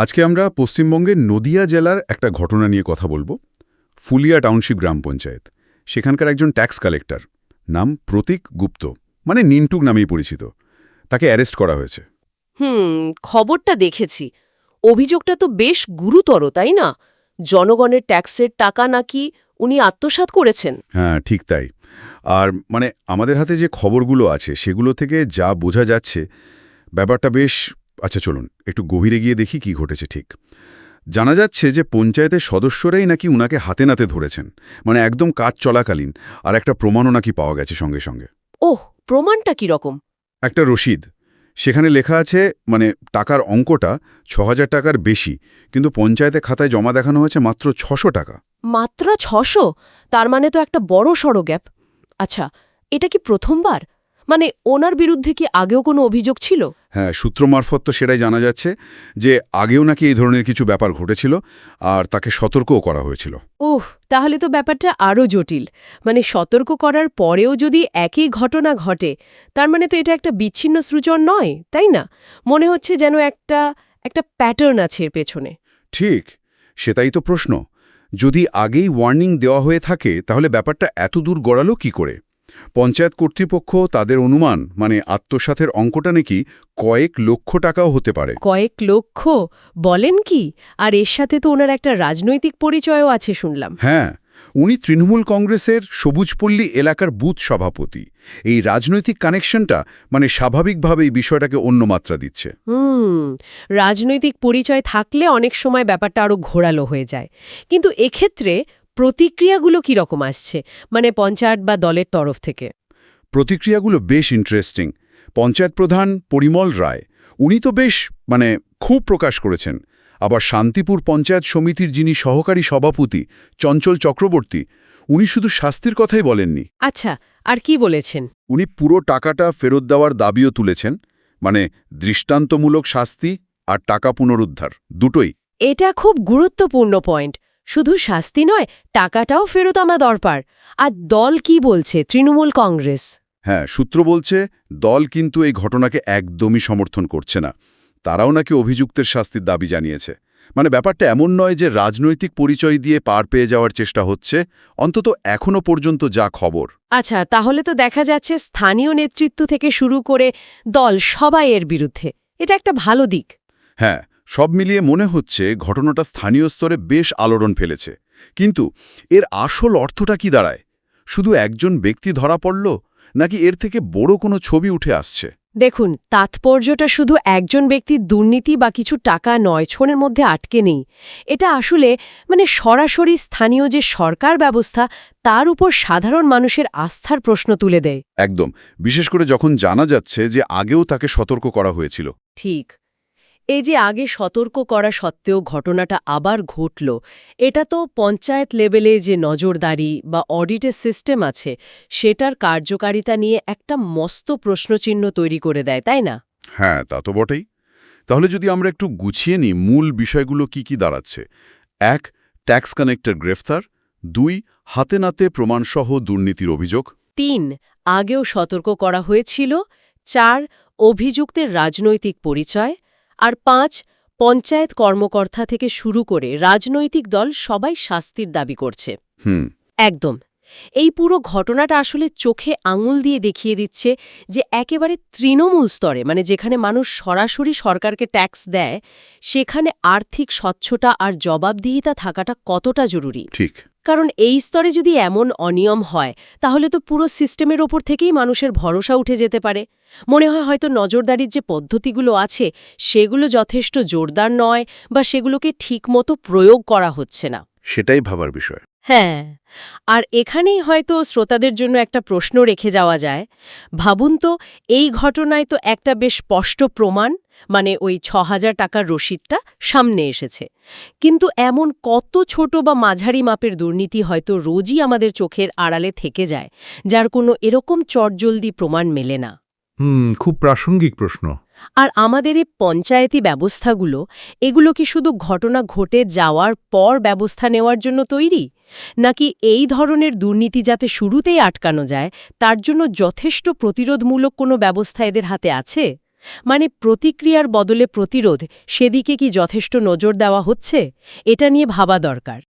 আজকে আমরা পশ্চিমবঙ্গের নদিয়া জেলার একটা ঘটনা নিয়ে কথা বলব। ফুলিয়া টাউনশিপ গ্রাম পঞ্চায়েত। সেখানকার একজন ট্যাক্স কালেক্টর। নাম প্রতীক গুপ্ত। মানে নিন্টুক নামেই পরিচিত। তাকে অ্যারেস্ট করা হয়েছে। হুম খবরটা দেখেছি। অভিযোগটা তো বেশ গুরুতর তাই না? জনগণের ট্যাক্সের টাকা নাকি উনি আত্মসাৎ করেছেন? হ্যাঁ ঠিক তাই। আর মানে আমাদের হাতে যে খবরগুলো আছে সেগুলো থেকে যা বোঝা যাচ্ছে ব্যাপারটা বেশ আচ্ছা চলুন একটু গভীরে গিয়ে দেখি কি ঘটেছে ঠিক। জানা যাচ্ছে যে পঞ্চায়েতের সদস্যরাই নাকি উনাকে হাতে নাতে ধরেছেন মানে একদম কাজ চলাকালীন আর একটা প্রমাণও নাকি পাওয়া গেছে সঙ্গে সঙ্গে। ওহ প্রমাণটা কি রকম? একটা রসিদ সেখানে লেখা আছে মানে টাকার অঙ্কটা ছ হাজার টাকার বেশি কিন্তু পঞ্চায়েতে খাতায় জমা দেখানো হয়েছে মাত্র ছশো টাকা। মাত্র ছশো? তার মানে তো একটা বড় সড়ো গ্যাপ। আচ্ছা এটা কি প্রথমবার? মানে ওনার বিরুদ্ধে কি আগেও কোনো অভিযোগ ছিল? হ্যাঁ সূত্র মারফত তো সেটাই জানা যাচ্ছে যে আগেও নাকি এই ধরনের কিছু ব্যাপার ঘটেছিল আর তাকে সতর্কও করা হয়েছিল। ওহ তাহলে তো ব্যাপারটা আরও জটিল। মানে সতর্ক করার পরেও যদি একই ঘটনা ঘটে তার মানে তো এটা একটা বিচ্ছিন্ন সৃজন নয় তাই না? মনে হচ্ছে যেন একটা একটা প্যাটার্ন আছে এর পেছনে। ঠিক সেটাই তো প্রশ্ন। যদি আগেই ওয়ার্নিং দেওয়া হয়ে থাকে তাহলে ব্যাপারটা এত দূর গড়ালো কি করে? পঞ্চায়েত কর্তৃপক্ষ তাদের অনুমান মানে আত্মসাতের অঙ্কটা নাকি কয়েক লক্ষ টাকাও হতে পারে। কয়েক লক্ষ? বলেন কি? আর এর সাথে তো ওনার একটা রাজনৈতিক পরিচয়ও আছে শুনলাম। হ্যাঁ উনি তৃণমূল কংগ্রেসের সবুজপল্লী এলাকার বুথ সভাপতি। এই রাজনৈতিক কানেকশনটা মানে স্বাভাবিকভাবেই বিষয়টাকে অন্য মাত্রা দিচ্ছে। হুম রাজনৈতিক পরিচয় থাকলে অনেক সময় ব্যাপারটা আরও ঘোরালো হয়ে যায়। কিন্তু এক্ষেত্রে প্রতিক্রিয়াগুলো কি রকম আসছে? মানে পঞ্চায়েত বা দলের তরফ থেকে। প্রতিক্রিয়াগুলো বেশ ইন্টারেস্টিং পঞ্চায়েত প্রধান পরিমল রায় উনি তো বেশ মানে খুব প্রকাশ করেছেন। আবার শান্তিপুর পঞ্চায়েত সমিতির যিনি সহকারী সভাপতি চঞ্চল চক্রবর্তী উনি শুধু শাস্তির কথাই বলেননি। আচ্ছা আর কি বলেছেন? উনি পুরো টাকাটা ফেরত দেওয়ার দাবিও তুলেছেন। মানে দৃষ্টান্তমূলক শাস্তি আর টাকা পুনরুদ্ধার দুটোই। এটা খুব গুরুত্বপূর্ণ পয়েন্ট শুধু শাস্তি নয় টাকাটাও ফেরত আমার দরকার। আর দল কি বলছে? তৃণমূল কংগ্রেস। হ্যাঁ সূত্র বলছে দল কিন্তু এই ঘটনাকে একদমই সমর্থন করছে না। তারাও নাকি অভিযুক্তের শাস্তির দাবি জানিয়েছে। মানে ব্যাপারটা এমন নয় যে রাজনৈতিক পরিচয় দিয়ে পার পেয়ে যাওয়ার চেষ্টা হচ্ছে অন্তত এখনও পর্যন্ত যা খবর। আচ্ছা তাহলে তো দেখা যাচ্ছে স্থানীয় নেতৃত্ব থেকে শুরু করে দল সবাই এর বিরুদ্ধে। এটা একটা ভালো দিক। হ্যাঁ সব মিলিয়ে মনে হচ্ছে ঘটনাটা স্থানীয় স্তরে বেশ আলোড়ন ফেলেছে। কিন্তু এর আসল অর্থটা কি দাঁড়ায়? শুধু একজন ব্যক্তি ধরা পড়ল নাকি এর থেকে বড় কোনো ছবি উঠে আসছে? দেখুন তাৎপর্যটা শুধু একজন ব্যক্তির দুর্নীতি বা কিছু টাকা নয় ছনের মধ্যে আটকে নেই। এটা আসলে মানে সরাসরি স্থানীয় যে সরকার ব্যবস্থা তার উপর সাধারণ মানুষের আস্থার প্রশ্ন তুলে দেয়। একদম। বিশেষ করে যখন জানা যাচ্ছে যে আগেও তাকে সতর্ক করা হয়েছিল। ঠিক। এই যে আগে সতর্ক করা সত্ত্বেও ঘটনাটা আবার ঘটল এটা তো পঞ্চায়েত লেভেলে যে নজরদারি বা অডিটের সিস্টেম আছে সেটার কার্যকারিতা নিয়ে একটা মস্ত প্রশ্নচিহ্ন তৈরি করে দেয় তাই না? হ্যাঁ তা তো বটেই। তাহলে যদি আমরা একটু গুছিয়ে নিই মূল বিষয়গুলো কি কি দাঁড়াচ্ছে? এক ট্যাক্স কানেক্টর গ্রেফতার। দুই হাতে নাতে প্রমাণসহ দুর্নীতির অভিযোগ। তিন আগেও সতর্ক করা হয়েছিল। চার অভিযুক্তের রাজনৈতিক পরিচয়। আর পাঁচ পঞ্চায়েত কর্মকর্তা থেকে শুরু করে রাজনৈতিক দল সবাই শাস্তির দাবি করছে। হুম। একদম। এই পুরো ঘটনাটা আসলে চোখে আঙুল দিয়ে দেখিয়ে দিচ্ছে যে একেবারে তৃণমূল স্তরে মানে যেখানে মানুষ সরাসরি সরকারকে ট্যাক্স দেয় সেখানে আর্থিক স্বচ্ছতা আর জবাবদিহিতা থাকাটা কতটা জরুরি? ঠিক। কারণ এই স্তরে যদি এমন অনিয়ম হয় তাহলে তো পুরো সিস্টেমের ওপর থেকেই মানুষের ভরসা উঠে যেতে পারে। মনে হয় হয়তো নজরদারির যে পদ্ধতিগুলো আছে সেগুলো যথেষ্ট জোরদার নয় বা সেগুলোকে ঠিকমতো প্রয়োগ করা হচ্ছে না। সেটাই ভাবার বিষয়। হ্যাঁ আর এখানেই হয়তো শ্রোতাদের জন্য একটা প্রশ্ন রেখে যাওয়া যায়। ভাবুন তো, এই ঘটনায় তো একটা বেশ স্পষ্ট প্রমাণ মানে ওই ছ হাজার টাকার রসিদটা সামনে এসেছে। কিন্তু এমন কত ছোট বা মাঝারি মাপের দুর্নীতি হয়তো রোজই আমাদের চোখের আড়ালে থেকে যায়, যার কোনো এরকম চটজলদি প্রমাণ মেলে না। হুম, খুব প্রাসঙ্গিক প্রশ্ন। আর আমাদের এই পঞ্চায়েতি ব্যবস্থাগুলো, এগুলো কি শুধু ঘটনা ঘটে যাওয়ার পর ব্যবস্থা নেওয়ার জন্য তৈরি? নাকি এই ধরনের দুর্নীতি যাতে শুরুতেই আটকানো যায়, তার জন্য যথেষ্ট প্রতিরোধমূলক কোনো ব্যবস্থা এদের হাতে আছে? মানে প্রতিক্রিয়ার বদলে প্রতিরোধ, সেদিকে কি যথেষ্ট নজর দেওয়া হচ্ছে? এটা নিয়ে ভাবা দরকার।